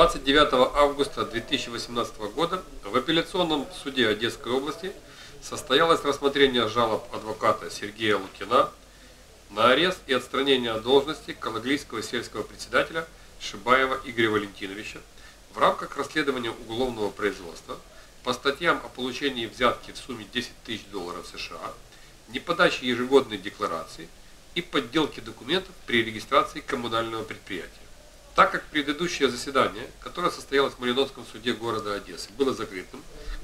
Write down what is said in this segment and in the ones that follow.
29 августа 2018 года в апелляционном суде Одесской области состоялось рассмотрение жалоб адвоката Сергея Лукина на арест и отстранение от должности Калаглийского сельского председателя Шибаева Игоря Валентиновича в рамках расследования уголовного производства по статьям о получении взятки в сумме 10 тысяч долларов США, неподаче ежегодной декларации и подделке документов при регистрации коммунального предприятия. Так как предыдущее заседание, которое состоялось в Малиновском суде города Одессы, было закрытым,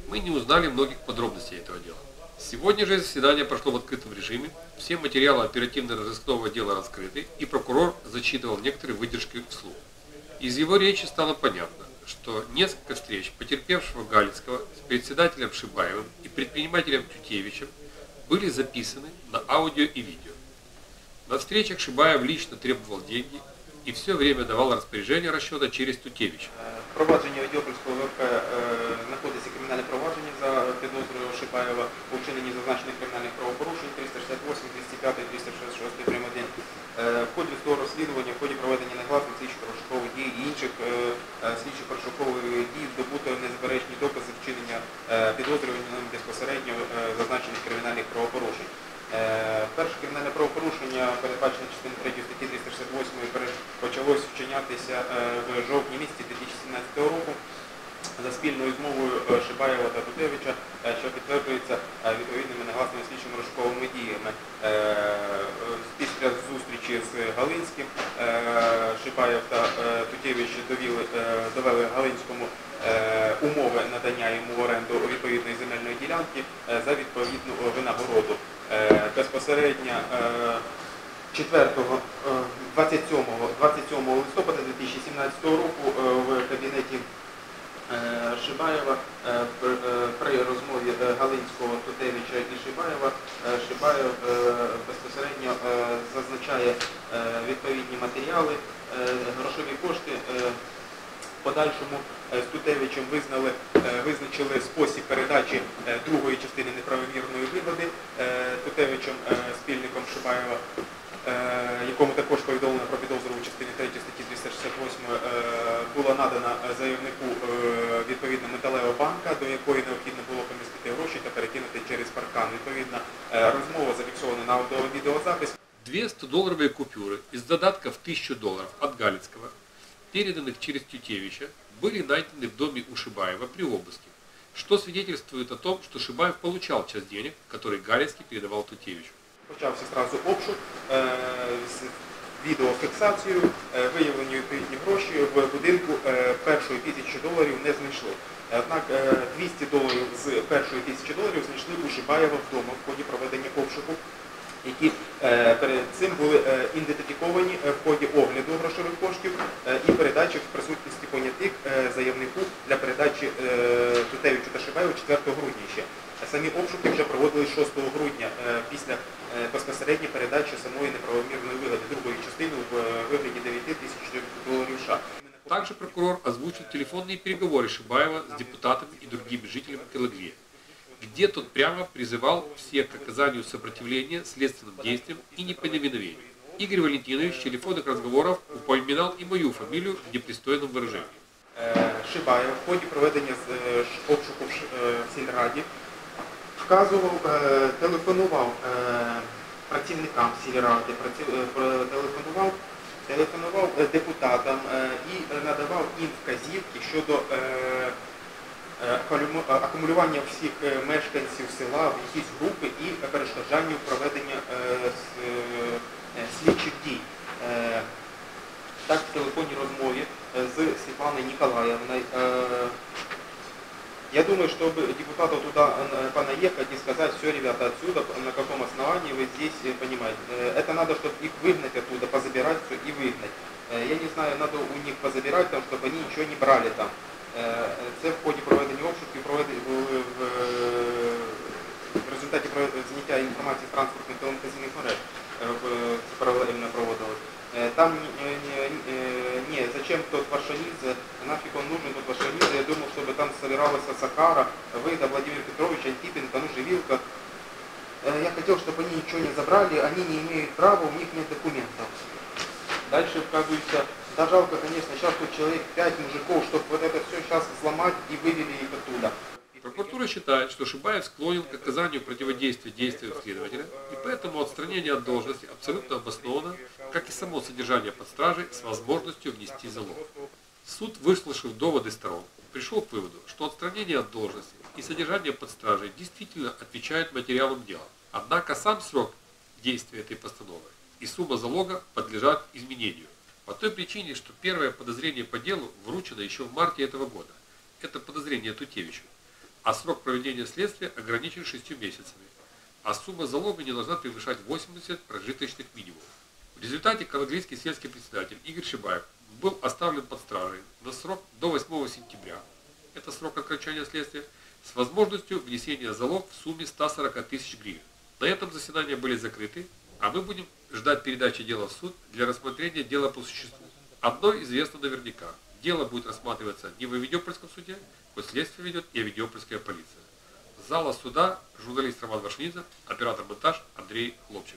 мы не узнали многих подробностей этого дела. Сегодня же заседание прошло в открытом режиме, все материалы оперативно-розыскного дела раскрыты, и прокурор зачитывал некоторые выдержки вслух. Из его речи стало понятно, что несколько встреч потерпевшего Галицкого с председателем Шибаевым и предпринимателем Тютевичем были записаны на аудио и видео. На встречах Шибаев лично требовал деньги и все время давал распоряжение расчета через Тутевича. Провадження Відьопольського ВП е, знаходиться кримінальне за підозрою Шипаєва у вчиненні зазначених кримінальних правопорушень 368, 205, 366 прим. 1. Е, В ході того розслідування, в ході проведення негласних слідчих розшукових дій і інших е, е, слідчих розшукових дій здобуто незаперечні докази вчинення підозрюваним безпосередньо зазначених кримінальних правопорушень. Перше кримінальне правопорушення, передбачене частиною 3 статті 368, почалось вчинятися е, в жовтні місяці 2017 року за спільною змовою е, Шибаєва та Дудевича, е, що підтверджується відповідними негласними слідчими розшуковими діями. Після зустрічі з Галинським Шибаєв та Тутєвич довели, Галинському умови надання йому в оренду відповідної земельної ділянки е, за відповідну е, винагороду. Е, Безпосередньо е, 4, е, 27, 27 листопада 2017 року в кабінеті Шибаєва пр- при розмові Галинського, Тутевича і Шибаєва Шибаєв безпосередньо зазначає відповідні матеріали, грошові кошти. Е, в подальшому е, з Тутевичем визнали, е, визначили спосіб передачі е, другої частини неправомірної вигоди е, Тутевичем, е, спільником Шибаєва, е, якому також повідомлено про підозру у частині 3 статті 268 е, була надана заявнику е, відповідно металева банка, до якої необхідно було помістити гроші та перекинути через паркан. Відповідна е, розмова зафіксована на аудіо-відеозапис. Две 100-долларовые купюры из задатков 1000 долларов от Галицкого, переданных через Тютевича, были найдены в доме у Шибаева при обыске, что свидетельствует о том, что Шибаев получал часть денег, который Галицкий передавал Тутевичу. Почався одразу обшук е, з відеофіксацією, е, виявлені відповідні гроші в будинку е, першої тисячі доларів не знайшли. Однак е, 200 доларів з першої тисячі доларів знайшли у Шибаєва вдома в ході проведення обшуку, які е, перед цим були е, ідентифіковані е, в ході огляду грошових коштів грудня ще. Самі обшуки вже проводили 6 грудня е, після е, безпосередньої передачі самої неправомірної вигоди другої частини в е, вигляді 9 тисяч доларів США. Также прокурор озвучил телефонные переговоры Шибаева с депутатами и другими жителями Калагрия, где тот прямо призывал всех к оказанию сопротивления следственным действиям и неповиновению. Игорь Валентинович в телефонных разговорах упоминал и мою фамилию в непристойном выражении. Е, Шибаєв в ході проведення е, обшуку е, в сільраді вказував, телефонував працівникам сільради, телефонував, телефонував депутатам і надавав їм вказівки щодо акумулювання всіх мешканців села в якісь групи і перешкоджанню проведення слідчих дій. Е, так, в телефонній розмові е, з Светланой Николаевной. э, Я думаю, чтобы депутату туда э, понаехать и сказать, все, ребята, отсюда, на каком основании вы здесь э, понимаете. Э, Это надо, чтобы их выгнать оттуда, позабирать все и выгнать. Э, Я не знаю, надо у них позабирать, там, чтобы они ничего не брали там. Э, Це в ході проведення обшуків проведені були в, е, в результаті провед- зняття інформації з транспортних телекомунікаційних мереж е, в- паралельно проводили. Э, Там не, не- не- не, зачем тот Варшанидзе, нафиг он нужен тот Варшанидзе, я думал, чтобы там собиралась Сакара, Выда, Владимир Петрович, Антипин, Тануша Вилка. Э, Я хотел, чтобы они ничего не забрали, они не имеют права, у них нет документов. Дальше вказывается Да жалко, конечно, сейчас тут человек 5 мужиков, чтобы вот это все сейчас сломать и вывели считает, что Шибаев склонен к оказанию противодействия действиям следователя, и поэтому отстранение от должности абсолютно обосновано, как и само содержание под стражей с возможностью внести залог. Суд, выслушав доводы сторон, пришел к выводу, что отстранение от должности и содержание под стражей действительно отвечают материалам дела. Однако сам срок действия этой постановы и сумма залога подлежат изменению. По той причине, что первое подозрение по делу вручено еще в марте этого года. Это подозрение Тутевичу. А срок проведения следствия ограничен шестью месяцами. А сумма залога не должна превышать 80 прожиточных минимумов. В результате Калагрийский сельский председатель Игорь Шибаев был оставлен под стражей на срок до 8 сентября. Это срок окончания следствия с возможностью внесения залог в сумме 140 тысяч гривен. На этом заседания были закрыты, а мы будем ждать передачи дела в суд для рассмотрения дела по существу. Одно известно наверняка. Дело будет рассматриваться не в Авидиопольском суде, следствие ведет и Авидиопольская полиция. Зала суда журналист Роман Вашнидзе, оператор монтаж Андрей Хлопчик.